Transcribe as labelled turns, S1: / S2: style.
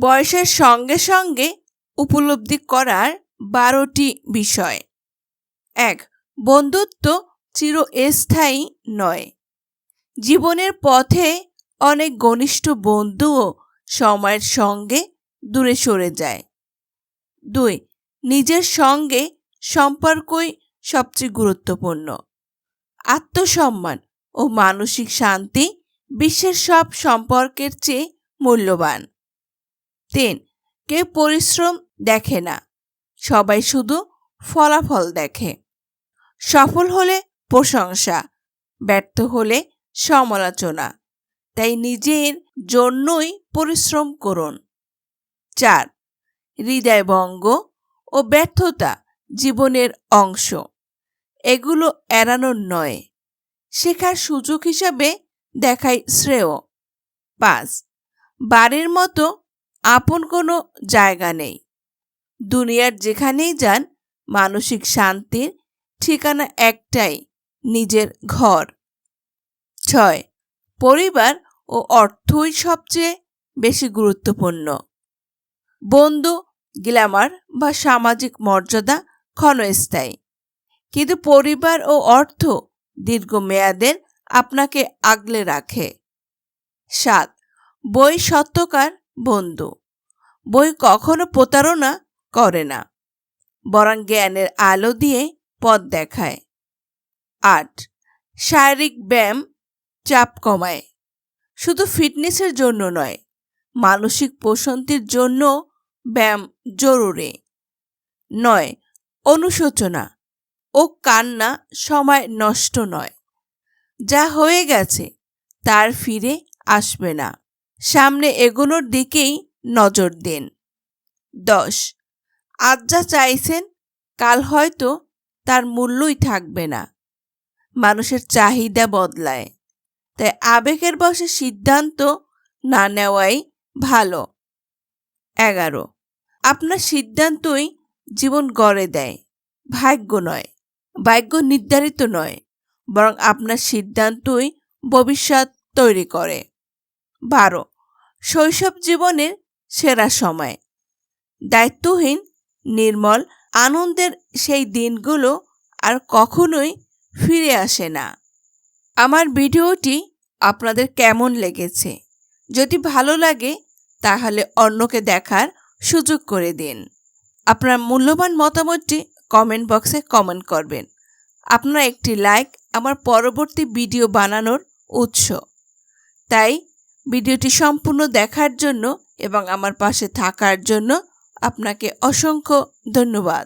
S1: বয়সের সঙ্গে সঙ্গে উপলব্ধি করার বারোটি বিষয়। এক, বন্ধুত্ব চিরস্থায়ী নয়। জীবনের পথে অনেক ঘনিষ্ঠ বন্ধুও সময়ের সঙ্গে দূরে সরে যায়। দুই, নিজের সঙ্গে সম্পর্কই সবচেয়ে গুরুত্বপূর্ণ। আত্মসম্মান ও মানসিক শান্তি বিশ্বের সব সম্পর্কের চেয়ে মূল্যবান। তিন কেউ পরিশ্রম দেখে না। সবাই শুধু ফলাফল দেখে। সফল হলে প্রশংসা, ব্যর্থ হলে সমালোচনা। তাই নিজের জন্যই পরিশ্রম করুন। চার, হৃদয়ভঙ্গ ও ব্যর্থতা জীবনের অংশ। এগুলো এড়ানোর নয়। শেখার সুযোগ হিসাবে দেখাই শ্রেয়। পাঁচ, বাড়ির মতো আপন কোনো জায়গা নেই। দুনিয়ার যেখানেই যান, মানসিক শান্তির ঠিকানা একটাই, নিজের ঘর। ছয়, পরিবার ও অর্থই সবচেয়ে বেশি গুরুত্বপূর্ণ। বন্ধু, গ্ল্যামার বা সামাজিক মর্যাদা ক্ষণস্থায়ী। কিন্তু পরিবার ও অর্থ দীর্ঘমেয়াদের আপনাকে আগলে রাখে। সাত, বই সত্যকার বন্ধু, বই কখনো প্রতারণা করে না, বরং জ্ঞানের আলো দিয়ে পথ দেখায়। আট, শারীরিক ব্যায়াম চাপ কমায়। শুধু ফিটনেসের জন্য নয়, মানসিক প্রশান্তির জন্য ব্যায়াম জরুরি। নয়, অনুশোচনা ও কান্না সময় নষ্ট নয়, যা হয়ে গেছে তার ফিরে আসবে না। সামনে এগোনোর দিকেই নজর দিন। দশ। আজ যা চাইছেন, কাল হয়তো তার মূল্যই থাকবে না। মানুষের চাহিদা বদলায়। তাই আবেগের বসে সিদ্ধান্ত না নেওয়াই ভালো। এগারো। আপনার সিদ্ধান্তই জীবন গড়ে দেয়। ভাগ্য নয়। ভাগ্য নির্ধারিত নয়। বরং আপনার সিদ্ধান্তই ভবিষ্যৎ তৈরি করে। বারো। শৈশব জীবনের সেরা সময়। দায়িত্বহীন, নির্মল, আনন্দের সেই দিনগুলো আর কখনোই ফিরে আসে না। আমার ভিডিওটি আপনাদের কেমন লেগেছে? যদি ভালো লাগে, তাহলে অন্যকে দেখার সুযোগ করে দিন। আপনার মূল্যবান মতামতটি কমেন্ট বক্সে কমেন্ট করবেন। আপনার একটি লাইক আমার পরবর্তী ভিডিও বানানোর উৎস। তাই ভিডিওটি সম্পূর্ণ দেখার জন্য এবং আমার পাশে থাকার জন্য আপনাকে অসংখ্য ধন্যবাদ।